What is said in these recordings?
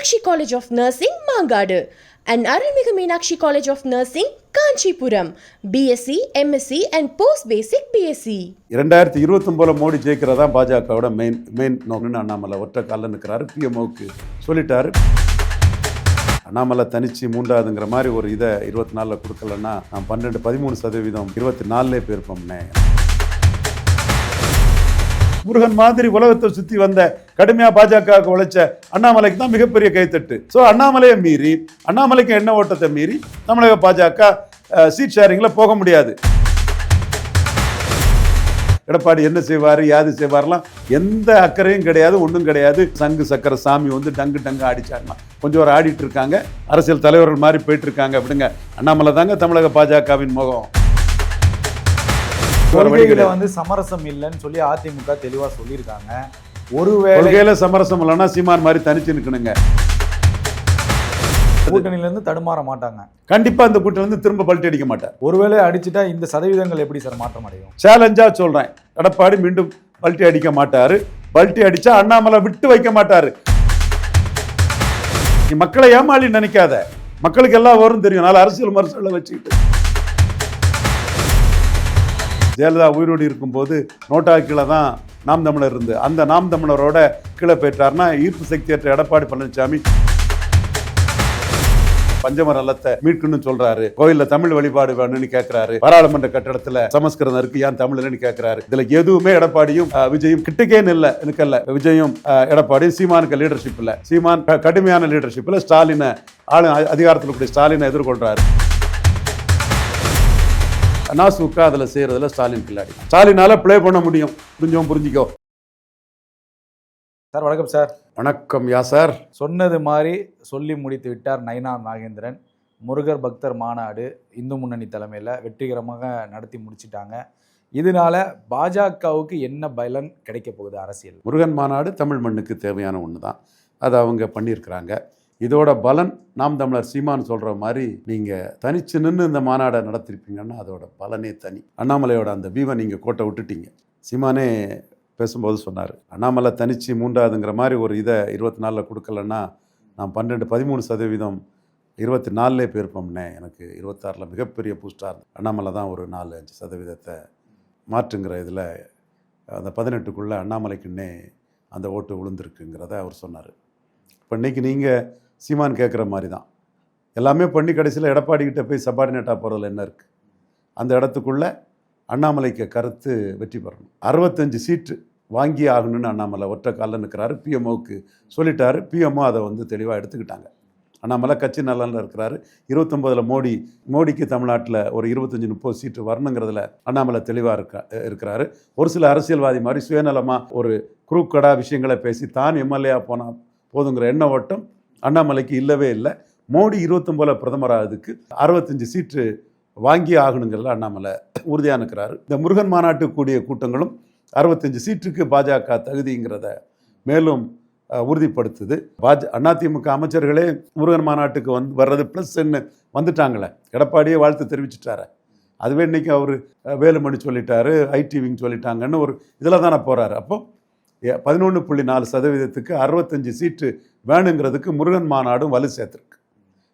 Meenakshi college of nursing Mangadu. And Arulmigu Meenakshi college of nursing Kanchipuram BSc MSc and post basic BSc இரண்டாயிரத்தி இருபத்தொம்போல மோடி ஜெயிக்கிறதா பாஜகவோட main main நோக்கம்னு Annamalai ஒற்றை காலில் நிற்கிறாரு பிஎம்ஓக்கு சொல்லிட்டாரு. அண்ணாமலை தனிச்சு மூன்றாவதுங்கிற மாதிரி ஒரு இதை இருபத்தி நாலில் கொடுக்கலன்னா நான் பன்னெண்டு பதிமூணு சதவீதம் இருபத்தி நாலுலேயே போயிருப்போம்னே. முருகன் மாதிரி உலகத்தை சுத்தி வந்த கடுமையா பாஜகவுக்கு உழைச்ச அண்ணாமலைக்கு தான் மிகப்பெரிய கைத்தட்டு. ஸோ அண்ணாமலையை மீறி அண்ணாமலைக்கு எண்ண ஓட்டத்தை மீறி தமிழக பாஜக சீட் ஷேரிங்கில் போக முடியாது. எடப்பாடி என்ன செய்வார் யாது செய்வார்லாம் எந்த அக்கறையும் கிடையாது ஒன்றும் கிடையாது. சங்கு சக்கர சாமி வந்து டங்கு டங்கு ஆடிச்சாங்க கொஞ்சம் ஒரு ஆடிட்டு இருக்காங்க. அரசியல் தலைவர்கள் மாதிரி போயிட்டு இருக்காங்க அப்படிங்க அண்ணாமலை தாங்க தமிழக பாஜகவின் முகம். கொள்கையில. வந்து சமரசம் இல்லைன்னு சொல்லி அதிமுக தெளிவா சொல்லியிருக்காங்க. ஒருவேளை கொள்கையில சமரசம் இல்லைன்னா சீமான் மாதிரி தனிச்சு நிற்கணுங்க கூட்டணியில இருந்து தடுமாற மாட்டாங்க. கண்டிப்பா இந்த கூட்டம் வந்து திரும்ப பல்ட்டி அடிக்க மாட்டார். ஒருவேளை அடிச்சுட்டா இந்த சதவீதங்கள் எப்படி சார் மாற்றம் அடையும்? சேலஞ்சா சொல்றேன். எடப்பாடி மீண்டும் பல்ட்டி அடிக்க மாட்டாரு. பல்ட்டி அடிச்சா அண்ணாமலை விட்டு வைக்க மாட்டாரு. மக்களை ஏமாளி நினைக்காத. மக்களுக்கு எல்லாம் வரும் தெரியும். நாலு அரசியல் மரசூலை வச்சுக்கிட்டு. ஜெயலலிதா உயிரோடு இருக்கும்போது நோட்டா கீழே தான் நாம் தமிழர் இருந்து. அந்த நாம் தமிழரோட கீழே போயிட்டாருன்னா ஈர்ப்பு சக்தியற்ற எடப்பாடி பழனிசாமி பஞ்சமரலத்தை மீட்கணும்னு சொல்றாரு. கோயில்ல தமிழ் வழிபாடு வேணும்னு கேட்கிறாரு பாராளுமன்ற கட்டடத்துல சமஸ்கிருதம் இருக்கு ஏன் தமிழ்னு கேட்கிறாரு இதுல எதுவுமே எடப்பாடியும் விஜயும் கிட்டக்கே இல்ல எனக்கல்ல விஜயும் எடப்பாடியும் சீமானுக்கு லீடர்ஷிப் இல்ல. சீமான் கடுமையான லீடர்ஷிப்ல ஸ்டாலினை ஆளு அதிகாரத்தில் கூடிய ஸ்டாலினை எதிர்கொள்றாரு. நாசுக்க அதுல செய்யறதுல ஸ்டாலின் கில்லாடி ஸ்டாலினால ப்ளே பண்ண முடியும். புரிஞ்சோம் புரிஞ்சுக்கோ. சார் வணக்கம் சார். வணக்கம் யா சார். சொன்னது மாதிரி சொல்லி முடித்து விட்டார் நைனா நாகேந்திரன். முருகர் பக்தர் மாநாடு இந்து முன்னணி தலைமையில் வெற்றிகரமாக நடத்தி முடிச்சிட்டாங்க. இதனால பாஜகவுக்கு என்ன பலன் கிடைக்க போகுது அரசியல்? முருகன் மாநாடு தமிழ் மண்ணுக்கு தேவையான ஒன்று தான் அதை அவங்க பண்ணியிருக்கிறாங்க. இதோட பலன் நாம் தமிழர் சீமான் சொல்கிற மாதிரி நீங்கள் தனிச்சு நின்று இந்த மாநாடை நடத்திருப்பீங்கன்னா அதோட பலனே தனி. அண்ணாமலையோட அந்த வீவை நீங்கள் கோட்டை விட்டுட்டீங்க. சீமானே பேசும்போது சொன்னார் அண்ணாமலை தனிச்சு மூன்றாவதுங்கிற மாதிரி ஒரு இதை இருபத்தி நாலில் கொடுக்கலன்னா நான் பன்னெண்டு பதிமூணு சதவீதம் இருபத்தி நாலுலே போயிருப்போம்னே எனக்கு இருபத்தாறில் மிகப்பெரிய பூஸ்டார் அண்ணாமலை தான் ஒரு நாலு அஞ்சு சதவீதத்தை மாற்றுங்கிற இதில் அந்த பதினெட்டுக்குள்ளே அண்ணாமலைக்குன்னே அந்த ஓட்டு விழுந்திருக்குங்கிறத அவர் சொன்னார். இப்போ இன்னைக்கு நீங்கள் சீமான் கேட்குற மாதிரி தான் எல்லாமே பண்ணி கடைசியில் எடப்பாடிக்கிட்ட போய் சபார்டினேட்டாக போகிறதுல என்ன இருக்குது அந்த இடத்துக்குள்ளே அண்ணாமலைக்கு கருத்து வெற்றி பெறணும். அறுபத்தஞ்சு சீட்டு வாங்கி ஆகணும்னு அண்ணாமலை ஒற்றை காலில் நிற்கிறாரு பிஎம்ஓக்கு சொல்லிட்டாரு. பிஎம்ஓ அதை வந்து தெளிவாக எடுத்துக்கிட்டாங்க. அண்ணாமலை கட்சி நலனில் இருக்கிறாரு. இருபத்தொம்போதில் மோடி மோடிக்கு தமிழ்நாட்டில் ஒரு இருபத்தஞ்சி முப்பது சீட்டு வரணுங்கிறதுல அண்ணாமலை தெளிவாக இருக்கா இருக்கிறாரு. ஒரு சில அரசியல்வாதி மாதிரி சுயநலமாக ஒரு குரூக்கடா விஷயங்களை பேசி தான் எம்எல்ஏ போனால் போதுங்கிற எண்ண ஓட்டம் அண்ணாமலைக்கு இல்லவே இல்லை. மோடி இருபத்தொம்போல பிரதமராகிறதுக்கு அறுபத்தஞ்சு சீட்டு வாங்கி ஆகணுங்கிறதுல அண்ணாமலை உறுதியாக இருக்கிறாரு இந்த முருகன் மாநாட்டு கூடிய கூட்டங்களும் அறுபத்தஞ்சு சீட்டுக்கு பாஜக தகுதிங்கிறத மேலும் உறுதிப்படுத்துது. பாஜ அதிமுக அமைச்சர்களே முருகன் மாநாட்டுக்கு வந்து வர்றது ப்ளஸ் என்ன வந்துட்டாங்களே. எடப்பாடியே வாழ்த்து தெரிவிச்சிட்டாரு. அதுவே இன்னைக்கு அவர் வேலுமணி சொல்லிட்டாரு ஐடிவிங் சொல்லிட்டாங்கன்னு ஒரு இதில் தானே போகிறாரு அப்போ பதினொன்று புள்ளி நாலு சதவீதத்துக்கு அறுபத்தஞ்சு சீட்டு வேணுங்கிறதுக்கு முருகன் மாநாடும் வலு சேர்த்துருக்கு.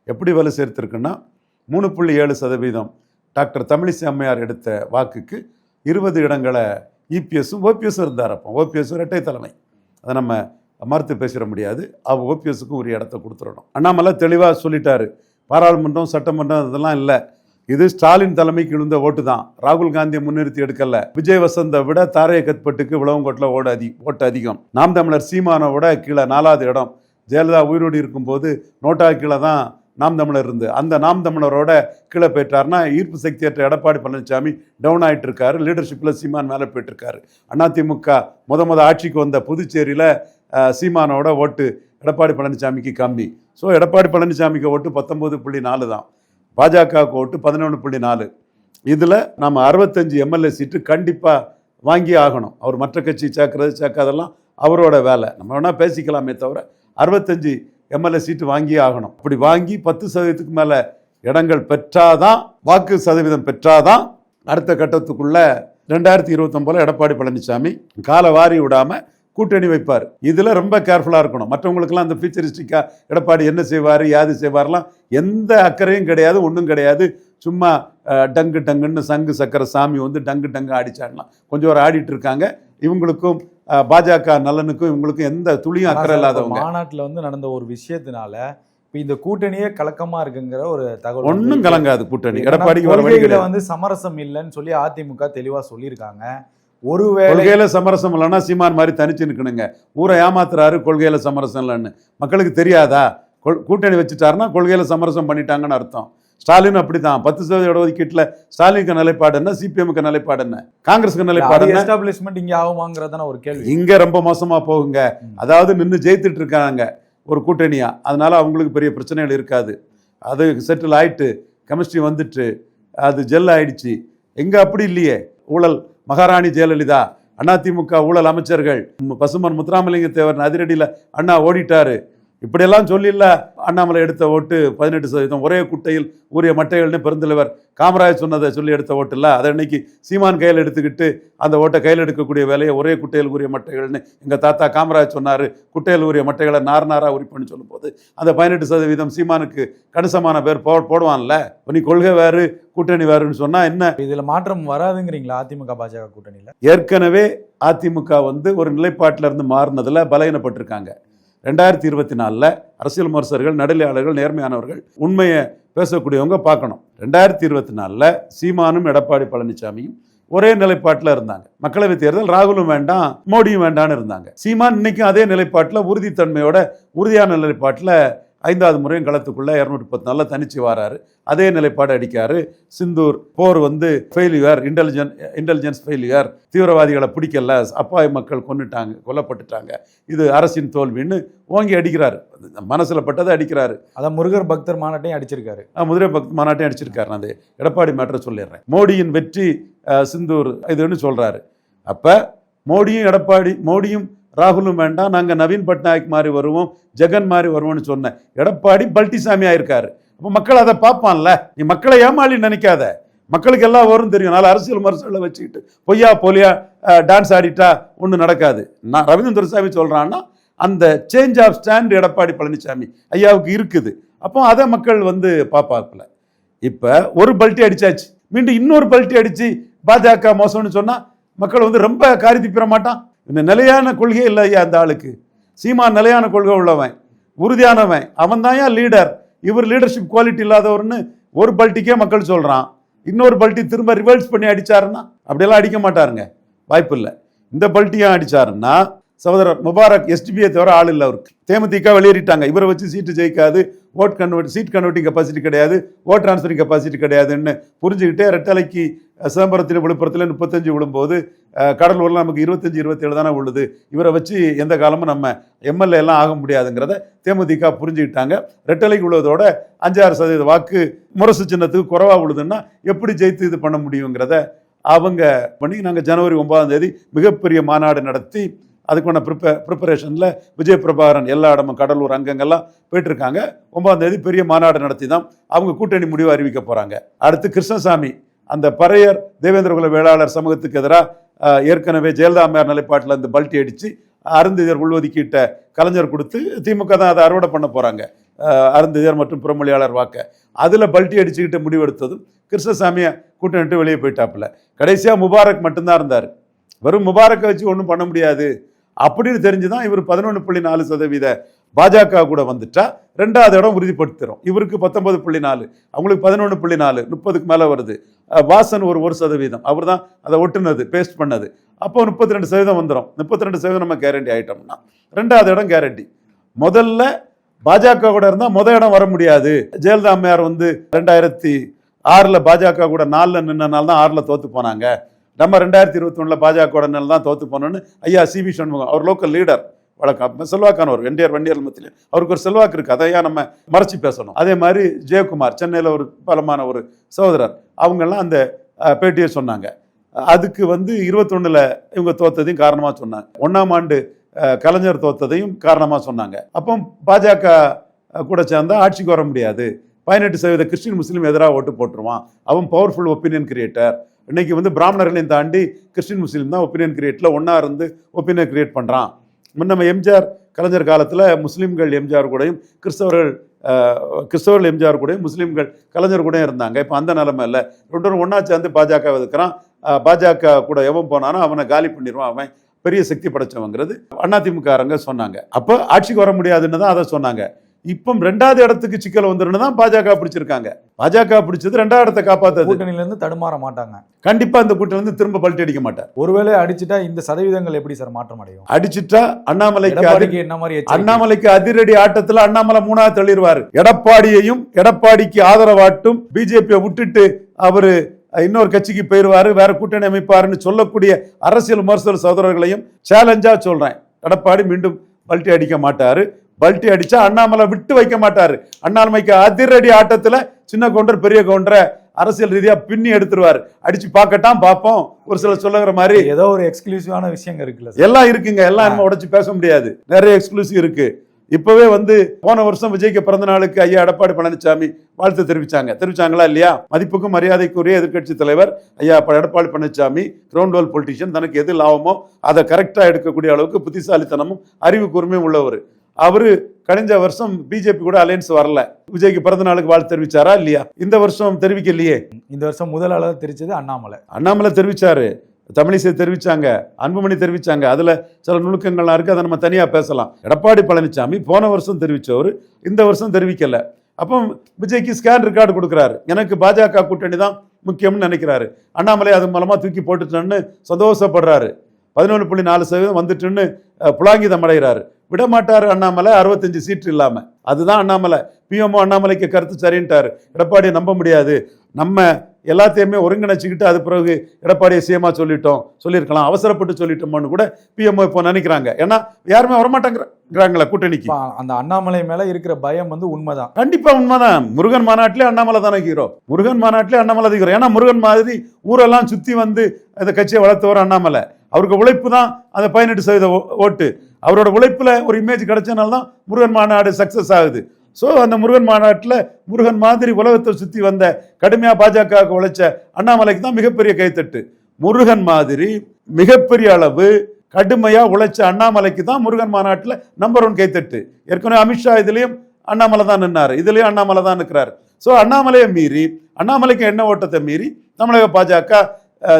எப்படி வலு சேர்த்துருக்குன்னா மூணு புள்ளி ஏழு சதவீதம் டாக்டர் தமிழிசை அம்மையார் எடுத்த வாக்குக்கு இருபது இடங்களை இபிஎஸும் ஓபிஎஸும் இருந்தார் அப்போ. ஓபிஎஸும் இரட்டை தலைமை. அதை நம்ம மறுத்து பேசிட முடியாது. அவ ஓபிஎஸுக்கும் ஒரு இடத்த கொடுத்துடணும். அண்ணாமலை தெளிவாக சொல்லிட்டாரு. பாராளுமன்றம் சட்டமன்றம் இதெல்லாம் இல்லை. இது ஸ்டாலின் தலைமைக்கு விழுந்த ஓட்டு தான் ராகுல் காந்தியை முன்னிறுத்தி எடுக்கல. விஜய் வசந்த விட தாரைய கத்பட்டுக்கு விளவங்கோட்டில் ஓட அதி ஓட்டு அதிகம். நாம் தமிழர் சீமானை விட கீழே நாலாவது இடம். ஜெயலலிதா உயிரோடு இருக்கும்போது நோட்டா கீழே தான் நாம் தமிழர் இருந்து. அந்த நாம் தமிழரோட கீழே போயிட்டார்னா ஈர்ப்பு சக்தியற்ற எடப்பாடி பழனிசாமி டவுன் ஆகிட்டு இருக்காரு. லீடர்ஷிப்பில் சீமான் மேலே போயிட்டுருக்காரு அண்ணா அதிமுக முத முத ஆட்சிக்கு வந்த புதுச்சேரியில் சீமானோட ஓட்டு எடப்பாடி பழனிசாமிக்கு கம்மி. ஸோ எடப்பாடி பழனிசாமிக்கு ஓட்டு பத்தொம்போது புள்ளி நாலு தான். பாஜகவுக்கு ஓட்டு பதினொன்று புள்ளி நாலு. இதில் நம்ம அறுபத்தஞ்சு எம்எல்ஏ சீட்டு கண்டிப்பாக வாங்கி ஆகணும். அவர் மற்ற கட்சி சேர்க்கறது சேர்க்காதெல்லாம் அவரோட வேலை. நம்ம வேணால் பேசிக்கலாமே தவிர அறுபத்தஞ்சு எம்எல்ஏ சீட்டு வாங்கி ஆகணும். அப்படி வாங்கி பத்து சதவீதத்துக்கு மேலே இடங்கள் பெற்றாதான் வாக்கு சதவீதம் பெற்றாதான் அடுத்த கட்டத்துக்குள்ள ரெண்டாயிரத்தி இருபத்தொம்போல எடப்பாடி பழனிசாமி காலை வாரி விடாமல் கூட்டணி வைப்பார். இதில் ரொம்ப கேர்ஃபுல்லாக இருக்கணும். மற்றவங்களுக்கெல்லாம் அந்த ஃபியூச்சரிஸ்டிக்காக எடப்பாடி என்ன செய்வார் யாது செய்வார்லாம் எந்த அக்கறையும் கிடையாது ஒன்றும் கிடையாது. சும்மா டங்கு டங்குன்னு சங்கு சக்கர சாமி வந்து டங்கு டங்கு ஆடிச்சாடலாம் கொஞ்சம் ஒரு ஆடிட்டு இருக்காங்க. இவங்களுக்கும் பாஜக நலனுக்கும் இவங்களுக்கும் எந்த துளியும் அக்கறை இல்லாதவங்க. மாநாட்டில் வந்து நடந்த ஒரு விஷயத்தினால இப்போ இந்த கூட்டணியே கலக்கமா இருக்குங்கிற ஒரு தகவல் ஒன்றும் கலங்காது கூட்டணி. எடப்பாடிக்கு வந்து சமரசம் இல்லைன்னு சொல்லி அதிமுக தெளிவா சொல்லியிருக்காங்க. ஒருவேளை கொள்கையில சமரசம் இல்லைன்னா சீமான் மாதிரி தனிச்சு நிற்கணுங்க ஊரை ஏமாத்துறாரு கொள்கையில சமரசம் இல்லைன்னு. மக்களுக்கு தெரியாதா? கொள்- கூட்டணி வச்சுட்டாருன்னா கொள்கையில சமரசம் பண்ணிட்டாங்கன்னு அர்த்தம். ஸ்டாலின் அப்படித்தான். பத்து சதவீத இடஒதுக்கீட்டுல ஸ்டாலினுக்கு நிலைப்பாடு என்ன? சிபிஎம்க்கு நிலைப்பாடு என்ன? காங்கிரஸுக்கு நிலைப்பாடு எஸ்டாப்ளிஷ்மெண்ட் இங்க ஆகுமாங்கிறதான ஒரு கேள்வி. இங்க ரொம்ப மோசமா போகுங்க. அதாவது நின்று ஜெயித்துட்டு இருக்காங்க ஒரு கூட்டணியா. அதனால அவங்களுக்கு பெரிய பிரச்சனைகள் இருக்காது. அது செட்டில் ஆயிட்டு கெமிஸ்ட்ரி வந்துட்டு அது ஜெல் ஆயிடுச்சு. எங்க அப்படி இல்லையே? ஊழல். மகாராணி ஜெயலலிதா அதிமுக ஊழல் அமைச்சர்கள் பசுமன் முத்துராமலிங்க தேவர் அதிரடியில் அண்ணா ஓடிட்டாரு. இப்படியெல்லாம் சொல்லில அண்ணாமலை எடுத்த ஓட்டு பதினெட்டு சதவீதம். ஒரே குட்டையில் ஊறிய மட்டைகள்னு பெருந்தலைவர் காமராஜ் சொன்னதை சொல்லி எடுத்த ஓட்டு இல்லை. அதை இன்னைக்கு சீமான் கையில் எடுத்துக்கிட்டு அந்த ஓட்டை கையில் எடுக்கக்கூடிய வேலையை ஒரே குட்டையில் ஊறிய மட்டைகள்னு எங்கள் தாத்தா காமராஜ் சொன்னார். குட்டையில் ஊறிய மட்டைகளை நார் நாரா உரிப்புன்னு சொல்லும்போது அந்த பதினெட்டு சதவீதம் சீமானுக்கு கணிசமான பேர் போ போடுவான்ல. நீ கொள்கை வேறு கூட்டணி வேறுன்னு சொன்னால் என்ன? இதுல மாற்றம் வராதுங்கிறீங்களா அதிமுக பாஜக கூட்டணியில? ஏற்கனவே அதிமுக வந்து ஒரு நிலைப்பாட்டில் இருந்து மாறினதில் பலகீனப்பட்டிருக்காங்க. ரெண்டாயிரத்தி இருபத்தி நாலில் அரசியல் விமர்சகர்கள் நடுநிலையாளர்கள் நேர்மையானவர்கள் உண்மையை பேசக்கூடியவங்க பார்க்கணும். ரெண்டாயிரத்தி இருபத்தி நாலில் சீமானும் எடப்பாடி பழனிசாமியும் ஒரே நிலைப்பாட்டில் இருந்தாங்க. மக்களவைத் தேர்தல் ராகுலும் வேண்டாம் மோடியும் வேண்டாம்னு இருந்தாங்க. சீமான் இன்னைக்கும் அதே நிலைப்பாட்டில் உறுதித்தன்மையோட உறுதியான நிலைப்பாட்டில் ஐந்தாவது முறையும் களத்துக்குள்ள இரநூத்தி பத்து நாளில் தனிச்சு வராரு. அதே நிலைப்பாடு அடிக்காரு. சிந்தூர் போர் வந்து ஃபெயிலியர் இன்டெலிஜென்ட் இன்டெலிஜென்ஸ் ஃபெயிலியர் தீவிரவாதிகளை பிடிக்கல அப்பாவி மக்கள் கொன்னுட்டாங்க கொல்லப்பட்டுட்டாங்க. இது அரசின் தோல்வின்னு ஓங்கி அடிக்கிறாரு. மனசுல பட்டதை அடிக்கிறாரு. அதான் முருகர் பக்தர் மாநாட்டையும் அடிச்சிருக்காரு. முதிரை பக்த் மாநாட்டையும் அடிச்சிருக்காரு. நான் அந்த எடப்பாடி மேட்டரை சொல்லிடுறேன். மோடியின் வெற்றி சிந்தூர் இதுன்னு சொல்றாரு. அப்ப மோடியும் எடப்பாடி மோடியும் ராகுலும் வேண்டாம் நாங்கள் நவீன் பட்நாயக் மாதிரி வருவோம் ஜெகன் மாதிரி வருவோம்னு சொன்னேன். எடப்பாடி பல்ட்டிசாமி ஆயிருக்காரு. அப்போ மக்கள் அதை பார்ப்பான்ல. நீ மக்களை ஏமாளி நினைக்காத. மக்களுக்கு எல்லாம் வரும் தெரியும். நாலு அரசியல் மரசலை வச்சுக்கிட்டு பொய்யா போலியா டான்ஸ் ஆடிட்டா ஒன்றும் நடக்காது. நான் ரவீந்திர துரைசாமி சொல்கிறான்னா அந்த change of stand Edappadi Palaniswami ஐயாவுக்கு இருக்குது. அப்போ அதை மக்கள் வந்து பார்ப்பாப்புல. இப்போ ஒரு பல்ட்டி அடிச்சாச்சு. மீண்டும் இன்னொரு பல்ட்டி அடிச்சு பாஜக மோசம்னு சொன்னால் மக்கள் வந்து ரொம்ப காரி திப்பிட மாட்டான் இந்த நிலையான கொள்கை இல்லை ஐயா அந்த ஆளுக்கு. சீமா நிலையான கொள்கை உள்ளவன் உறுதியானவன். அவன் தான் லீடர் இவர் லீடர்ஷிப் குவாலிட்டி இல்லாதவர்னு ஒரு பல்ட்டிக்கே மக்கள் சொல்கிறான் இன்னொரு பல்ட்டி திரும்ப ரிவர்ஸ் பண்ணி அடிச்சாருன்னா அப்படியெல்லாம் அடிக்க மாட்டாருங்க. வாய்ப்பு இல்லை. இந்த பல்ட்டியும் அடிச்சாருன்னா சகோதரர் முபாரக் எஸ்டிபியை தவிர ஆள் இல்லை அவருக்கு. தேமுதிக வெளியேறிட்டாங்க. இவரை வச்சு seat ஜெயிக்காது. Vote convert seat converting capacity கிடையாது. ஓட் ட்ரான்ஸ்ஃபரிங் கெப்பாசிட்டி கிடையாதுன்னு புரிஞ்சுக்கிட்டே ரெட்டலைக்கு சிதம்பரத்தில் விழுப்புரத்தில் முப்பத்தஞ்சு விழும்போது கடலூரில் நமக்கு இருபத்தஞ்சி இருபத்தேழு தானே உள்ளது. இவரை வச்சு எந்த காலமும் நம்ம எம்எல்ஏ எல்லாம் ஆக முடியாதுங்கிறத தேமுதிக புரிஞ்சுக்கிட்டாங்க. ரெட்டலைக்கு உள்ளதோட அஞ்சாறு சதவீத வாக்கு முரசு சின்னத்துக்கு குறவாக விழுதுன்னா எப்படி ஜெயித்து இது பண்ண முடியுங்கிறத அவங்க பண்ணி நாங்கள் ஜனவரி ஒன்பதாம் தேதி மிகப்பெரிய மாநாடு நடத்தி அதுக்கான ப்ரிப்பே ப்ரிப்பரேஷனில் விஜய் பிரபாகரன் எல்லா இடமும் கடலூர் அங்கங்கெல்லாம் போயிட்டுருக்காங்க. ஒன்பதாம் தேதி பெரிய மாநாடு நடத்தி தான் அவங்க கூட்டணி முடிவு அறிவிக்க போகிறாங்க அடுத்து கிருஷ்ணசாமி அந்த பறையர் தேவேந்திரகுல வேளாளர் சமூகத்துக்கு எதிராக ஏற்கனவே ஜெயலலிதா அம்மையார் நிலைப்பாட்டில் இந்த பல்ட்டி அடித்து அருந்திதர் உள்ஒதுக்கீட்டை கலைஞர் கொடுத்து திமுக தான் அதை அறுவடை பண்ண போகிறாங்க அருந்திதர் மற்றும் புறமொழியாளர் வாக்க. அதில் பல்ட்டி அடிச்சுக்கிட்டு முடிவெடுத்ததும் கிருஷ்ணசாமியை கூட்டணிட்டு வெளியே போயிட்டாப்புல. கடைசியாக முபாரக் மட்டும்தான் இருந்தார். வெறும் முபாரக்கை வச்சு ஒன்றும் பண்ண முடியாது. அப்படின்னு தெரிஞ்சுதான் இவர் பதினொன்று புள்ளி நாலு சதவீத பாஜக கூட வந்துட்டா ரெண்டாவது இடம் உறுதிப்படுத்திடும் இவருக்கு பத்தொன்பது புள்ளி நாலு அவங்களுக்கு பதினொன்று புள்ளி நாலு முப்பதுக்கு மேலே வருது. வாசன் ஒரு ஒரு சதவீதம். அவர் தான் அதை ஒட்டுனது பேஸ்ட் பண்ணது. அப்போ முப்பத்தி ரெண்டு சதவீதம் வந்துடும் முப்பத்தி ரெண்டு சதவீதம் நம்ம கேரண்டி ஆயிட்டோம்னா ரெண்டாவது இடம் கேரண்டி முதல்ல பாஜக கூட இருந்தால் முத இடம் வர முடியாது. ஜெயலலிதா அம்மையார் வந்து ரெண்டாயிரத்தி ஆறில் பாஜக கூட நாலில் நின்னனால தான் ஆறில் தோற்று போனாங்க. நம்ம ரெண்டாயிரத்தி இருபத்தி ஒன்றில் பாஜக கூட தான் தோத்து போனோன்னு ஐயா சிவி சண்முகம் அவர் லோக்கல் லீடர் வழக்கம். செல்வாக்கானவர் என்டிஆர் வண்டியார் மத்தியில். அவருக்கு ஒரு செல்வாக்கு இருக்குது அதையா நம்ம மறைச்சி பேசணும். அதே மாதிரி ஜெயக்குமார் சென்னையில் ஒரு பலமான ஒரு சகோதரர். அவங்கெல்லாம் அந்த பேட்டியை சொன்னாங்க. அதுக்கு வந்து இருபத்தொன்னுல இவங்க தோத்ததையும் காரணமாக சொன்னாங்க. ஒன்றாம் ஆண்டு கலைஞர் தோத்ததையும் காரணமாக சொன்னாங்க. அப்போ பாஜக கூட சேர்ந்தா ஆட்சிக்கு வர முடியாது. பதினெட்டு சதவீத கிறிஸ்டின் முஸ்லீம் எதிராக ஓட்டு போட்டுருவான். அவன் பவர்ஃபுல் ஒப்பீனியன் கிரியேட்டர் இன்னைக்கு வந்து பிராமணர்களையும் தாண்டி கிறிஸ்டின் முஸ்லீம் தான் ஒப்பீனியன் கிரியேட்டில் ஒன்றா இருந்து ஒப்பீனியன் கிரியேட் பண்ணுறான் நம்ம எம்ஜிஆர் கலைஞர் காலத்தில் முஸ்லீம்கள் எம்ஜிஆர் கூடயும் கிறிஸ்தவர்கள் கிறிஸ்தவர்கள் எம்ஜிஆர் கூடயும் முஸ்லீம்கள் கலைஞர் கூடயும் இருந்தாங்க. இப்போ அந்த நிலமை இல்லை. ரெண்டு பேரும் ஒன்றா சேர்ந்து பாஜக எதுக்குறான் பாஜக கூட எவன் போனானோ அவனை காலி பண்ணிடுவான். அவன் பெரிய சக்தி படைச்சவங்கிறது அதிமுககாரங்க சொன்னாங்க. அப்போ ஆட்சிக்கு வர முடியாதுன்னு தான் அதை சொன்னாங்க. இப்போ ரெண்டாவது இடத்துக்கு சிக்கல் வந்துருன்னு தான் பாஜக பிடிச்சிருக்காங்க. பாஜக பிடிச்சது ரெண்டாவது இடத்தை காப்பாத்துறது. கூட்டணியில இருந்து தடுமாற மாட்டாங்க. கண்டிப்பா இந்த கூட்டம் வந்து திரும்ப பல்ட்டி அடிக்க மாட்டார். ஒருவேளை அடிச்சுட்டா இந்த சதவீதங்கள் எப்படி சார் மாற்றம் அடையும்? அடிச்சிட்டா அண்ணாமலைக்கு என்ன மாதிரி? அண்ணாமலைக்கு அதிரடி ஆட்டத்துல அண்ணாமலை மூணாவது தள்ளிடுவாரு. எடப்பாடியையும் எடப்பாடிக்கு ஆதரவாட்டும் பிஜேபியை விட்டுட்டு அவரு இன்னொரு கட்சிக்கு போயிருவாரு வேற கூட்டணி அமைப்பாருன்னு சொல்லக்கூடிய அரசியல் விமர்சன சகோதரர்களையும் சேலஞ்சா சொல்றேன். எடப்பாடி மீண்டும் பல்ட்டி அடிக்க மாட்டாரு. பல்ட்டி அடிச்சா அண்ணாமலை விட்டு வைக்க மாட்டாரு. அண்ணாமலைக்கு அதிரடி ஆட்டத்துல சின்ன கவுண்டர் பெரிய கவுண்டரை அரசியல் ரீதியா பின்னி எடுத்துருவாரு. அடிச்சு பார்க்கட்டாம் பார்ப்போம். ஒரு சிலர் சொல்லுகிற மாதிரி ஏதோ ஒரு எக்ஸ்க்ளூசிவான விஷயங்கள் இருக்குல்ல எல்லாம் இருக்குங்க. எல்லாம் நம்ம உடைச்சு பேச முடியாது. நிறைய எக்ஸ்க்ளூசிவ் இருக்கு. இப்பவே வந்து போன வருஷம் விஜய்க்கு பிறந்த நாளுக்கு ஐயா எடப்பாடி பழனிசாமி வாழ்த்து தெரிவிச்சாங்க. தெரிவிச்சாங்களா இல்லையா? மதிப்புக்கும் மரியாதைக்குரிய எதிர்க்கட்சி தலைவர் ஐயா Edappadi Palaniswami ground wall politician தனக்கு எது லாபமோ அதை கரெக்டா எடுக்கக்கூடிய அளவுக்கு புத்திசாலித்தனமும் அறிவு கூர்மையும் உள்ளவர். அவரு கழிஞ்ச வருஷம் பிஜேபி கூட அலையன்ஸ் வரல. விஜய்க்கு பிறந்த நாளுக்கு வாழ்த்து தெரிவிச்சாரா இல்லையா? இந்த வருஷம் தெரிவிக்கலையே. இந்த வருஷம் முதல் அளவு தெரிச்சது அண்ணாமலை. அண்ணாமலை தெரிவிச்சாரு. தமிழிசை தெரிவிச்சாங்க. அன்புமணி தெரிவிச்சாங்க. அதுல சில நுணுக்கங்கள்லாம் இருக்கு. அதை நம்ம தனியா பேசலாம். எடப்பாடி பழனிசாமி போன வருஷம் தெரிவிச்சவர் இந்த வருஷம் தெரிவிக்கல. அப்போ விஜய்க்கு ஸ்கேன் ரெக்கார்டு கொடுக்குறாரு. எனக்கு பாஜக கூட்டணி தான் முக்கியம்னு நினைக்கிறாரு. அண்ணாமலை அது மூலமா தூக்கி போட்டுட்டேன்னு சந்தோஷப்படுறாரு. பதினொன்று புள்ளி நாலு சதவீதம் வந்துட்டுன்னு புலாங்கிதம் அடைகிறாரு. விட மாட்டாரு அண்ணாமலை அறுபத்தஞ்சு சீட்டு இல்லாம. அதுதான் அண்ணாமலை. பிஎம்ஓ அண்ணாமலைக்கு கருத்து சரின்ட்டாரு. எடப்பாடியை நம்ப முடியாது. நம்ம எல்லாத்தையுமே ஒருங்கிணைச்சிக்கிட்டு அது பிறகு எடப்பாடியை சிஎம்மா சொல்லிட்டோம். சொல்லியிருக்கலாம். அவசரப்பட்டு சொல்லிட்டோம்னு கூட பிஎம்ஓ இப்போ நினைக்கிறாங்க. ஏன்னா யாருமே வரமாட்டேங்கிறாங்களே கூட்டணிக்கு. அந்த அண்ணாமலை மேல இருக்கிற பயம் வந்து உண்மைதான். கண்டிப்பா உண்மைதான். முருகன் மாநாட்டிலே அண்ணாமலை தானே ஹீரோ முருகன் மாநாட்டிலே அண்ணாமலை தான் ஹீரோ ஏன்னா முருகன் மாதிரி ஊரெல்லாம் சுத்தி வந்து அந்த கட்சியை வளர்த்தவர் அண்ணாமலை. அவருக்கு உழைப்பு தான் அந்த பதினெட்டு சதவீத ஓட்டு. அவரோட உழைப்பில் ஒரு இமேஜ் கிடைச்சனால தான் முருகன் மாநாடு சக்ஸஸ் ஆகுது. ஸோ அந்த முருகன் மாநாட்டில் முருகன் மாதிரி உலகத்தை சுற்றி வந்த கடுமையாக பாஜகவுக்கு உழைச்ச அண்ணாமலைக்கு தான் மிகப்பெரிய கைத்தட்டு. முருகன் மாதிரி மிகப்பெரிய அளவு கடுமையாக உழைச்ச அண்ணாமலைக்கு தான் முருகன் மாநாட்டில் நம்பர் ஒன் கைத்தட்டு. ஏற்கனவே அமித்ஷா இதுலேயும் அண்ணாமலை தான் நின்னார். இதுலேயும் அண்ணாமலை தான் நிற்கிறார் ஸோ அண்ணாமலையை மீறி அண்ணாமலைக்கு என்ன ஓட்டத்தை மீறி தமிழக பாஜக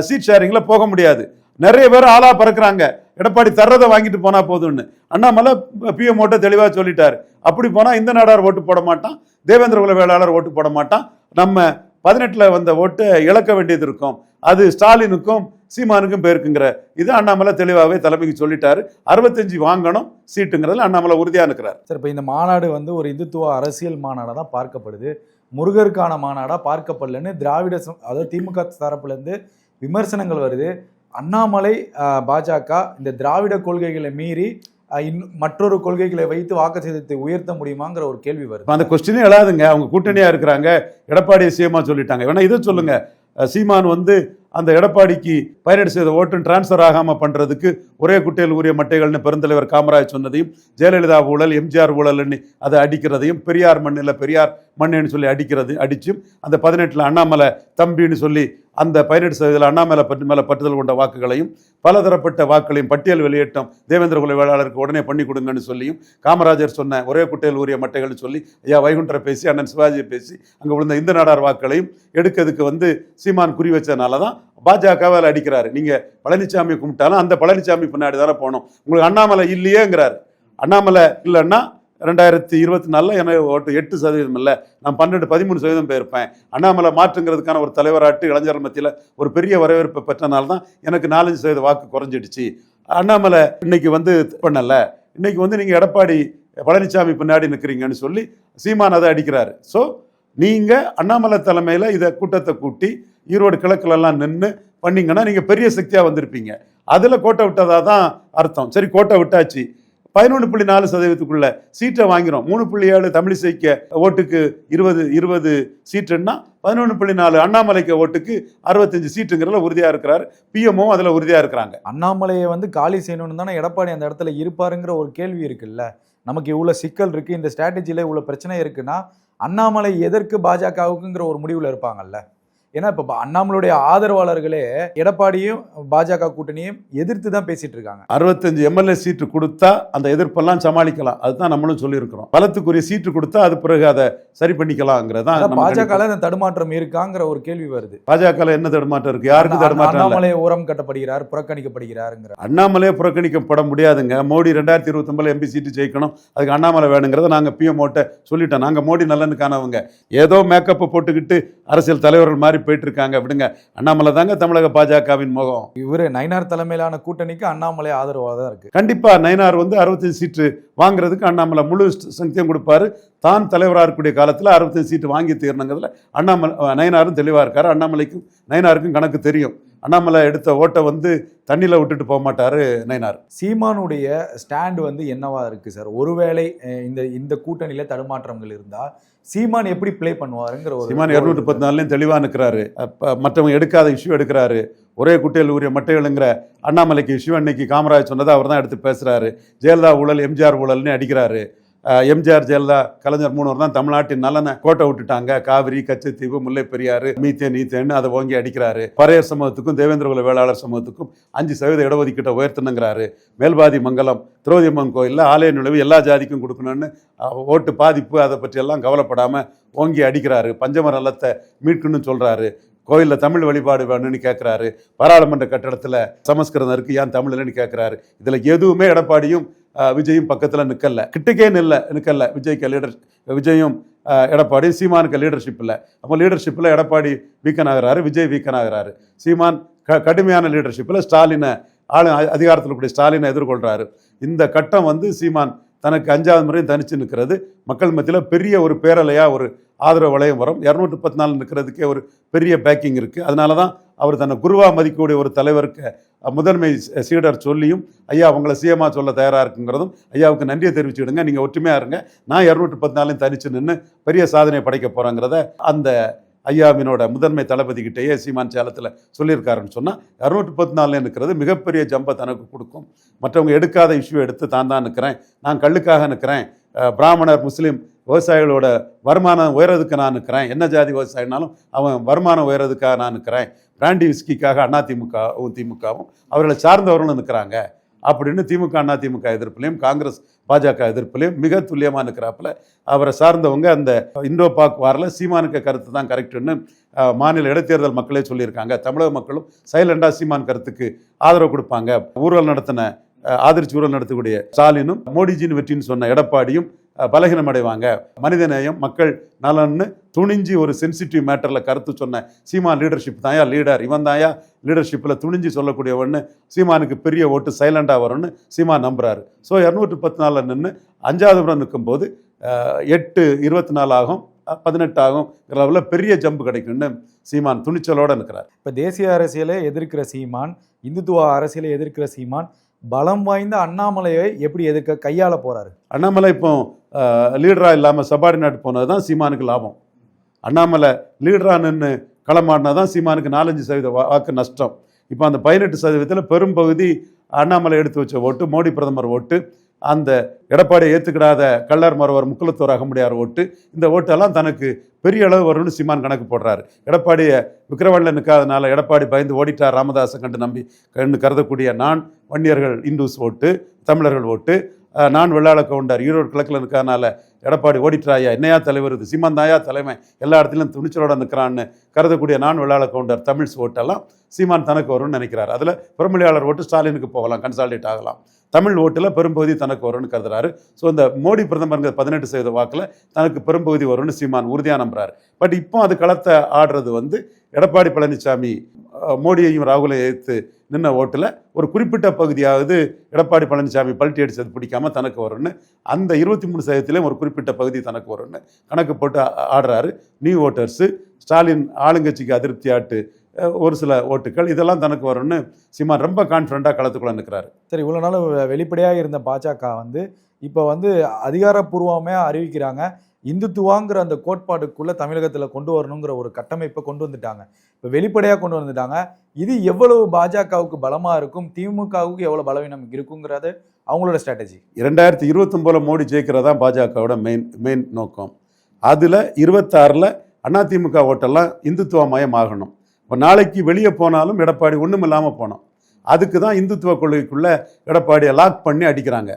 சீட் ஷேரிங்கில் போக முடியாது. நிறைய பேர் ஆளாக பறக்கிறாங்க. எடப்பாடி தர்றதை வாங்கிட்டு போனா போதும்னு. அண்ணாமலை பிஎம்ஓட்ட தெளிவாக சொல்லிட்டார். அப்படி போனால் இந்த நாடார் ஓட்டு போட மாட்டான். தேவேந்திர குல வேளாளர் ஓட்டு போட மாட்டான். நம்ம பதினெட்டில் வந்த ஓட்டை இழக்க வேண்டியது இருக்கும். அது ஸ்டாலினுக்கும் சீமானுக்கும் போயிருக்குங்கிற. இது அண்ணாமலை தெளிவாகவே தலைமைக்கு சொல்லிட்டாரு. அறுபத்தஞ்சு வாங்கணும் சீட்டுங்கிறதுல அண்ணாமலை உறுதியாக இருக்கிறார் சார் இப்போ இந்த மாநாடு வந்து ஒரு இந்துத்துவ அரசியல் மாநாடாக தான் பார்க்கப்படுது. முருகருக்கான மாநாடாக பார்க்கப்படலன்னு திராவிட அதாவது திமுக தரப்புலேருந்து விமர்சனங்கள் வருது. அண்ணாமலை பாஜக இந்த திராவிட கொள்கைகளை மீறி இன்னும் மற்றொரு கொள்கைகளை வைத்து வாக்கு சேதத்தை உயர்த்த முடியுமாங்கிற ஒரு கேள்வி வருது. அந்த கொஸ்டினே எழாதுங்க. அவங்க கூட்டணியா இருக்கிறாங்க. எடப்பாடியை சீமா சொல்லிட்டாங்க. வேணா இதை சொல்லுங்க. சீமான் வந்து அந்த எடப்பாடிக்கு பதினெட்டு செய்த ஓட்டு டிரான்ஸ்ஃபர் ஆகாம பண்றதுக்கு ஒரே குட்டையில் உரிய மட்டைகள்னு பெருந்தலைவர் காமராஜ் சொன்னதையும் ஜெயலலிதா ஊழல் எம்ஜிஆர் ஊழல்னு அதை அடிக்கிறதையும் பெரியார் மண்ணில் பெரியார் மண்ணுன்னு சொல்லி அடிக்கிறது அடிச்சும் அந்த பதினெட்டில் அண்ணாமலை தம்பின்னு சொல்லி அந்த பதினெட்டு சதவீதத்தில் அண்ணாமலை பட்டு மேலே பட்டுதல் கொண்ட வாக்குகளையும் பலதரப்பட்ட வாக்குகளையும் பட்டியல் வெளியேற்றம் தேவேந்திர குல வேளாளருக்கு உடனே பண்ணி கொடுங்கன்னு சொல்லியும் காமராஜர் சொன்ன ஒரே குட்டையில் உரிய மட்டைகள்னு சொல்லி ஐயா வைகுண்டரை பேசி அண்ணன் சிவாஜியை பேசி அங்கே விழுந்த இந்த நாடார் வாக்குகளையும் எடுக்கிறதுக்கு வந்து சீமான் குறி வச்சதுனால தான் பாஜகவால் அடிக்கிறாரு. நீங்கள் பழனிசாமி கும்பிட்டாலும் அந்த பழனிசாமி பின்னாடி தானே போகணும். உங்களுக்கு அண்ணாமலை இல்லையேங்கிறாரு. அண்ணாமலை இல்லைன்னா ரெண்டாயிரத்தி இருபத்தி நாலில் எனக்கு ஓட்டு எட்டு சதவீதம் இல்லை. நான் பன்னெண்டு பதிமூணு சதவீதம் போயிருப்பேன். அண்ணாமலை மாற்றுங்கிறதுக்கான ஒரு தலைவராட்டு இளைஞர் மத்தியில் ஒரு பெரிய வரவேற்பை பெற்றனால தான் எனக்கு நாலஞ்சு சதவீத வாக்கு குறைஞ்சிடுச்சு. அண்ணாமலை இன்னைக்கு வந்து பண்ணலை. இன்னைக்கு வந்து நீங்கள் எடப்பாடி பழனிசாமி பின்னாடி நிற்கிறீங்கன்னு சொல்லி சீமான் அதை அடிக்கிறாரு. ஸோ நீங்கள் அண்ணாமலை தலைமையில் இதை கூட்டத்தை கூட்டி ஈரோடு கிழக்குலலாம் நின்று பண்ணிங்கன்னா நீங்கள் பெரிய சக்தியாக வந்திருப்பீங்க. அதில் கோட்டை விட்டதாக தான் அர்த்தம். சரி கோட்டை விட்டாச்சு. பதினொன்று புள்ளி நாலு சதவீதத்துக்குள்ள சீட்டை வாங்கிறோம். மூணு புள்ளி ஏழு தமிழிசைக்க ஓட்டுக்கு இருபது இருபது சீட்டுன்னா பதினொன்று புள்ளி நாலு அண்ணாமலைக்கு ஓட்டுக்கு அறுபத்தஞ்சு சீட்டுங்கிறதுல உறுதியாக இருக்கிறார். பிஎம்ஓ அதில் உறுதியாக இருக்கிறாங்க. அண்ணாமலையை வந்து காலி செய்யணும்னு தானே எடப்பாடி அந்த இடத்துல இருப்பாருங்கிற ஒரு கேள்வி இருக்குல்ல. நமக்கு இவ்வளோ சிக்கல் இருக்குது இந்த ஸ்ட்ராட்டஜியில் இவ்வளோ பிரச்சனை இருக்குன்னா அண்ணாமலை எதற்கு பாஜகவுக்குங்கிற ஒரு முடிவில் இருப்பாங்கல்ல. ஏன்னா இப்ப அண்ணாமலுடைய ஆதரவாளர்களே எடப்பாடியும் பாஜக கூட்டணியும் எதிர்த்து தான் பேசிட்டு இருக்காங்க. அறுபத்தஞ்சு எம்எல்ஏ சீட்டு கொடுத்தா அந்த எதிர்ப்பெல்லாம் சமாளிக்கலாம். அதுதான் நம்மளும் சொல்லியிருக்கிறோம். பலத்துக்குரிய சீட்டு கொடுத்தா அது பிறகு அதை சரி பண்ணிக்கலாங்கிறதான் நம்ம பாஜக தடுமாற்றம் இருக்காங்கிற ஒரு கேள்வி வருது. பாஜக என்ன தடுமாற்றம் இருக்கு? யாருக்கும் தடுமாற்றம் அண்ணாமலை ஓரம் கட்டப்படுகிறார் புறக்கணிக்கப்படுகிறாருங்கிற. அண்ணாமலே புறக்கணிக்கப்பட முடியாதுங்க. மோடி ரெண்டாயிரத்தி இருபத்தொம்பதுல எம்பி சீட்டு ஜெயிக்கணும். அதுக்கு அண்ணாமலை வேணுங்கிறத நாங்கள் பிஎம் ஓட்ட சொல்லிட்டோம். நாங்கள் மோடி நல்லனுக்கானவங்க ஏதோ மேக்கப்பை போட்டுக்கிட்டு அரசியல் தலைவர்கள் மாதிரி போயிட்டு இருக்காங்க விடுங்க. அண்ணாமலை தாங்க தமிழக பாஜகவின் முகம். இவரு நயினார் தலைமையிலான கூட்டணிக்கு அண்ணாமலை ஆதரவாக தான் இருக்கு. கண்டிப்பா நயினார் வந்து அறுபத்தஞ்சு சீட்டு வாங்குறதுக்கு அண்ணாமலை முழு சக்தியும் கொடுப்பாரு. தான் தலைவராக இருக்கக்கூடிய காலத்தில் அறுபத்தஞ்சு சீட்டு வாங்கி தீரணுங்கிறதுல அண்ணாமலை நயினாரும் தெளிவாக இருக்காரு. அண்ணாமலைக்கும் நயினாருக்கும் கணக்கு தெரியும். அண்ணாமலை எடுத்த ஓட்டை வந்து தண்ணியில் விட்டுட்டு போக மாட்டாரு நயினார். சீமானுடைய ஸ்டாண்ட் வந்து என்னவா இருக்கு சார்? ஒருவேளை இந்த இந்த கூட்டணியில தடுமாற்றங்கள் இருந்தா சீமான் எப்படி ப்ளே பண்ணுவாருங்கிற ஒரு சீமான் இரநூத்தி பத்து நாள்லையும் தெளிவாக நிற்கிறாரு. அப்ப மற்றவங்க எடுக்காத இஷ்யூ எடுக்கிறாரு. ஒரே குட்டையில் உரிய மட்டைகளுங்கிற அண்ணாமலைக்கு இஷ்யூ அன்னைக்கு காமராஜ் சொன்னதை அவர் தான் எடுத்து பேசுறாரு. ஜெயலலிதா ஊழல் எம்ஜிஆர் ஊழல்னு அடிக்கிறாரு. எம்ஜிஆர் ஜெயலலிதா கலைஞர் மூணு தான் தமிழ்நாட்டின் நலனை கோட்டை விட்டுட்டாங்க. காவிரி கச்சத்தீவு முல்லை பெரியாறு மீத்தேன் ஈத்தேன்னு அதை ஓங்கி அடிக்கிறாரு. பறையர் சமூகத்துக்கும் தேவேந்திரகுல வேளாளர் சமூகத்துக்கும் அஞ்சு சதவீத இடஒதுக்கீட்டை உயர்த்தணுங்கிறாரு மேல்பாதி மங்கலம் திரௌதி அம்மன் கோயிலில் ஆலய நுழைவு எல்லா ஜாதிக்கும் கொடுக்கணும்னு ஓட்டு பாதிப்பு அதை பற்றியெல்லாம் கவலைப்படாமல் ஓங்கி அடிக்கிறாரு. பஞ்சமரலத்தை மீட்கணும்னு சொல்கிறாரு கோயிலில் தமிழ் வழிபாடு வேணும்னு கேட்குறாரு பாராளுமன்ற கட்டடத்தில் சமஸ்கிருதம் இருக்குது ஏன் தமிழ் இல்லைன்னு கேட்குறாரு இதில் எதுவுமே எடப்பாடியும் விஜயும் பக்கத்தில் நிற்கல கிட்டக்கே நில்ல நிற்கல விஜய்க்கு லீடர் விஜயும் எடப்பாடி சீமானுக்கு லீடர்ஷிப் இல்லை. அப்போ லீடர்ஷிப்பில் எடப்பாடி வீக்கன் ஆகிறாரு விஜய் வீக்கன் ஆகுறாரு. சீமான் க கடுமையான லீடர்ஷிப்பில் ஸ்டாலினை ஆளு அதிகாரத்தில் கூடிய ஸ்டாலினை எதிர்கொள்கிறாரு இந்த கட்டம் வந்து சீமான் தனக்கு அஞ்சாவது முறையும் தனித்து நிற்கிறது மக்கள் மத்தியில் பெரிய ஒரு பேரலையாக ஒரு ஆதரவு வளையம் வரும். இரநூத்தி முப்பத்தி நாலு நிற்கிறதுக்கே ஒரு பெரிய பேக்கிங் இருக்குது அதனால தான் அவர் தன்னை குருவா மதிக்கக்கூடிய ஒரு தலைவருக்கு முதன்மை சீடர் சொல்லியும் ஐயா அவங்கள சிஎமாக சொல்ல தயாராக இருக்குங்கிறதும் ஐயாவுக்கு நன்றியை தெரிவிச்சுடுங்க நீங்கள் ஒற்றுமையாக இருங்க. நான் இரநூற்றி பத்து தனிச்சு நின்று பெரிய சாதனை படைக்க போகிறேங்கிறத அந்த ஐயாவினோட முதன்மை தளபதிக்கிட்டேயே சீமான் சேலத்தில் சொல்லியிருக்காருன்னு சொன்னால் இரநூற்றி பத்து நாளில் மிகப்பெரிய ஜம்பை தனக்கு கொடுக்கும். மற்றவங்க எடுக்காத இஷ்யூ எடுத்து தான் தான் நிற்கிறேன் நான் கல்லுக்காக நிற்கிறேன் பிராமணர் முஸ்லீம் விவசாயிகளோட வருமானம் உயர்றதுக்கு நான் நிற்கிறேன். என்ன ஜாதி விவசாயினாலும் அவன் வருமானம் உயர்றதுக்காக நான் நிற்கிறேன். பிராண்டி விஸ்கிக்காக அதிமுகவும் திமுகவும் அவர்களை சார்ந்தவர்களும் நிற்கிறாங்க. அப்படின்னு திமுக அண்ணா திமுக எதிர்ப்புலையும் காங்கிரஸ் பாஜக எதிர்ப்புலையும் மிக துல்லியமாக நிற்கிறாப்புல. அவரை சார்ந்தவங்க அந்த இந்தோ பாக் வாரில் சீமானுக்கு கருத்து தான் கரெக்டுன்னு மாநில இடைத்தேர்தல் மக்களே சொல்லியிருக்காங்க. தமிழக மக்களும் சைலண்டாக சீமான் கருத்துக்கு ஆதரவு கொடுப்பாங்க. ஊர்வலம் நடத்தின ஆதரிச்சு ஊழல் நடத்தக்கூடிய ஸ்டாலினும் மோடிஜின்னு வெற்றின்னு சொன்ன எடப்பாடியும் பலகீனம் அடைவாங்க மனிதநேயம் மக்கள் நலன்னு துணிஞ்சு ஒரு சென்சிட்டிவ் மேட்டரில் கருத்து சொன்ன சீமான் லீடர்ஷிப் தாயா லீடர் இவன் தாயா லீடர்ஷிப்பில் துணிஞ்சு சொல்லக்கூடியவன்னு சீமானுக்கு பெரிய ஓட்டு சைலண்டாக வரும்னு சீமான் நம்புறாரு. ஸோ இரநூற்றி பத்து நாளில் நின்று அஞ்சாவது முறை நிற்கும்போது எட்டு இருபத்தி நாலு ஆகும் பதினெட்டு ஆகும் அளவில் பெரிய ஜம்பு கிடைக்கும்னு சீமான் துணிச்சலோடு நிற்கிறார் இப்போ தேசிய அரசியலை எதிர்க்கிற சீமான் இந்துத்துவ அரசியலை எதிர்க்கிற சீமான் பலம் வாய்ந்த அண்ணாமலையை எப்படி எதிர்க்க கையாள போறாரு? அண்ணாமலை இப்போ லீடராக இல்லாமல் சபார்டினேட் போனது தான் சீமானுக்கு லாபம். அண்ணாமலை லீடராக நின்று களமாடினா தான் சீமானுக்கு நாலஞ்சு சதவீத வாக்கு நஷ்டம். இப்போ அந்த பதினெட்டு சதவீதத்தில் பெரும்பகுதி அண்ணாமலை எடுத்து வச்ச ஓட்டு மோடி பிரதமர் ஓட்டு. அந்த எடப்பாடியை ஏற்றுக்கிடாத கள்ளர் மறவர் முக்குலத்தோர் அகமுடியார் ஓட்டு இந்த ஓட்டெல்லாம் தனக்கு பெரிய அளவு வரும்னு சீமான் கணக்கு போடுறாரு. எடப்பாடியை விக்கிரவாண்டில் நிற்காதனால எடப்பாடி பயந்து ஓடிட்டார் ராமதாசை கண்டு நம்பி கண்டு கருதக்கூடிய நான் வன்னியர்கள் இந்துஸ் ஓட்டு தமிழர்கள் ஓட்டு நான் வெள்ளாள கவுண்டர் ஈரோடு கிழக்கில் நிற்காதனால எடப்பாடி ஓடிட்டாயா என்னையா தலைவர் இது? சீமான்தாயா தலைமை எல்லா இடத்துலையும் துணிச்சலோட நிற்கிறான்னு கருதக்கூடிய நான் விளையாட கவுண்டர் தமிழ்ஸ் ஓட்டெல்லாம் சீமான் தனக்கு வரும்னு நினைக்கிறார். அதில் பெருமொழியாளர் ஓட்டு ஸ்டாலினுக்கு போகலாம் கன்சால்டேட் ஆகலாம். தமிழ் ஓட்டில் பெரும்பகுதி தனக்கு வரும்னு கருதுறாரு. ஸோ இந்த மோடி பிரதமருங்கிற பதினெட்டு சதவீத வாக்கில் தனக்கு பெரும்பகுதி வரும்னு சீமான் உறுதியாக நம்புறாரு. பட் இப்போ அது களத்தை ஆடுறது வந்து எடப்பாடி பழனிசாமி மோடியையும் ராகுலை எதிர்த்து நின்ன ஓட்டில் ஒரு குறிப்பிட்ட பகுதியாவது எடப்பாடி பழனிசாமி பல்ட்டி அடித்தது பிடிக்காம தனக்கு வரும்னு அந்த இருபத்தி மூணு சதவீதத்திலையும் ஒரு குறிப்பிட்ட பகுதி தனக்கு வரும்னு கணக்கு போட்டு ஆடுறாரு. நியூ ஓட்டர்ஸு ஸ்டாலின் ஆளுங்கட்சிக்கு அதிருப்தி ஆட்டு ஒரு சில ஓட்டுகள் இதெல்லாம் தனக்கு வரும்னு சீமான் ரொம்ப கான்ஃபிடண்ட்டாக களத்துக்குள்ளே நிற்கிறாரு சரி இவ்வளவு நாள் வெ- வெளிப்படையா இருந்த பாஜக வந்து இப்போ வந்து அதிகாரப்பூர்வமே அறிவிக்கிறாங்க. இந்துத்துவாங்கிற அந்த கோட்பாடுக்குள்ள தமிழகத்துல கொண்டு வரணுங்கிற ஒரு கட்டமைப்பை கொண்டு வந்துட்டாங்க. இப்போ வெளிப்படையா கொண்டு வந்துட்டாங்க. இது எவ்வளவு பாஜகவுக்கு பலமா இருக்கும்? திமுகவுக்கு எவ்வளவு பலவீனம் இருக்குங்கிறது அவங்களோட ஸ்ட்ராட்டஜி இரண்டாயிரத்தி இருபத்தொம்போதில் மோடி ஜெயிக்கிறதா பாஜகவோட மெயின் மெயின் நோக்கம். அதில் இருபத்தாறில் அதிமுக ஓட்டெல்லாம் இந்துத்துவமயம் ஆகணும் இப்போ நாளைக்கு வெளியே போனாலும் எடப்பாடி ஒன்றும் இல்லாமல் போனோம். அதுக்கு தான் இந்துத்துவ கொள்கைக்குள்ளே எடப்பாடியை லாக் பண்ணி அடிக்கிறாங்க.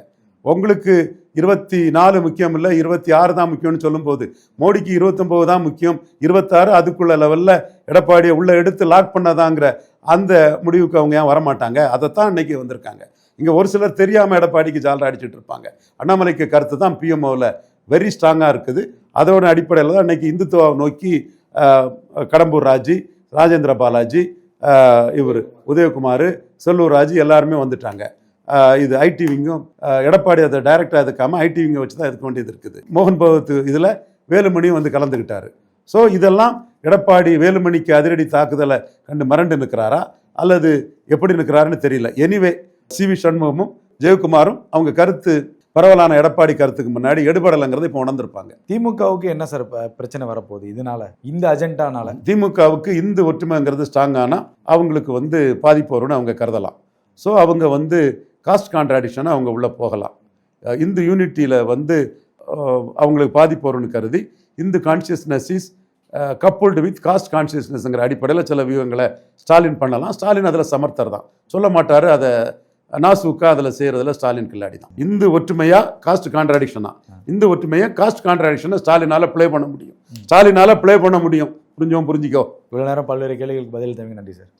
உங்களுக்கு இருபத்தி நாலு முக்கியம் இல்லை இருபத்தி ஆறு தான் முக்கியம்னு சொல்லும்போது மோடிக்கு இருபத்தொம்போது தான் முக்கியம் இருபத்தாறு அதுக்குள்ள லெவலில் எடப்பாடியை உள்ளே எடுத்து லாக் பண்ணதாங்கிற அந்த முடிவுக்கு அவங்க ஏன் வரமாட்டாங்க? அதைத்தான் இன்னைக்கு வந்திருக்காங்க. இங்கே ஒரு சிலர் தெரியாமல் எடப்பாடிக்கு ஜாலரா அடிச்சிட்டு இருப்பாங்க. அண்ணாமலைக்கு கருத்து தான் பிஎம்ஓவில் வெரி ஸ்ட்ராங்காக இருக்குது. அதோட அடிப்படையில் தான் இன்னைக்கு இந்துத்துவ நோக்கி கடம்பூர் ராஜி ராஜேந்திர பாலாஜி இவர் உதயகுமார் செல்லூர் ராஜு எல்லாருமே வந்துட்டாங்க. இது ஐடி விங்கும் எடப்பாடி அதை டைரக்டாக எதுக்காமல் ஐடி விங்கை வச்சு தான் எதுக்க வேண்டியது இருக்குது. மோகன் பகவத் இதில் வேலுமணியும் வந்து கலந்துக்கிட்டார் ஸோ இதெல்லாம் எடப்பாடி வேலுமணிக்கு அதிரடி தாக்குதலை கண்டு மறண்டு நிற்கிறாரா? அல்லது எப்படி நிற்கிறாருன்னு தெரியல. எனிவே சி வி சண்முகமும் ஜெயக்குமாரும் அவங்க கருத்து பரவலான எடப்பாடி கருத்துக்கு முன்னாடி எடுபடலைங்கிறத இப்போ உணர்ந்திருப்பாங்க. திமுகவுக்கு என்ன சார் பிரச்சனை வரப்போகுது? இதனால இந்த அஜெண்டானால? திமுகவுக்கு இந்து ஒற்றுமைங்கிறது ஸ்ட்ராங்கானா அவங்களுக்கு வந்து பாதிப்பு வரும்னு அவங்க கருதலாம். ஸோ அவங்க வந்து காஸ்ட் கான்ட்ராடிக்ஷனை அவங்க உள்ளே போகலாம். இந்து யூனிட்டியில் வந்து அவங்களுக்கு பாதிப்பு வரும்னு கருதி Hindu consciousness is coupled with caste கான்சியஸ்னஸ்ங்கிற அடிப்படையில் சில வியூகங்களை ஸ்டாலின் பண்ணலாம். ஸ்டாலின் அதில் சமர்த்தர் தான். சொல்ல மாட்டார் அதை நாசுக்கா அதில் செய்கிறதுல ஸ்டாலின் கில்லாடி தான் இந்து ஒற்றுமையா காஸ்ட் கான்ட்ராடிக்ஷனா இந்து ஒற்றுமையை காஸ்ட் கான்ட்ராடிக்ஷனை ஸ்டாலினால் ப்ளே பண்ண முடியும். ஸ்டாலினால் ப்ளே பண்ண முடியும். புரிஞ்சவன் புரிஞ்சிக்கோ? இவ்வளவு நேரம் பல்வேறு கேள்விகளுக்கு பதில் தம்பி நன்றி சார்.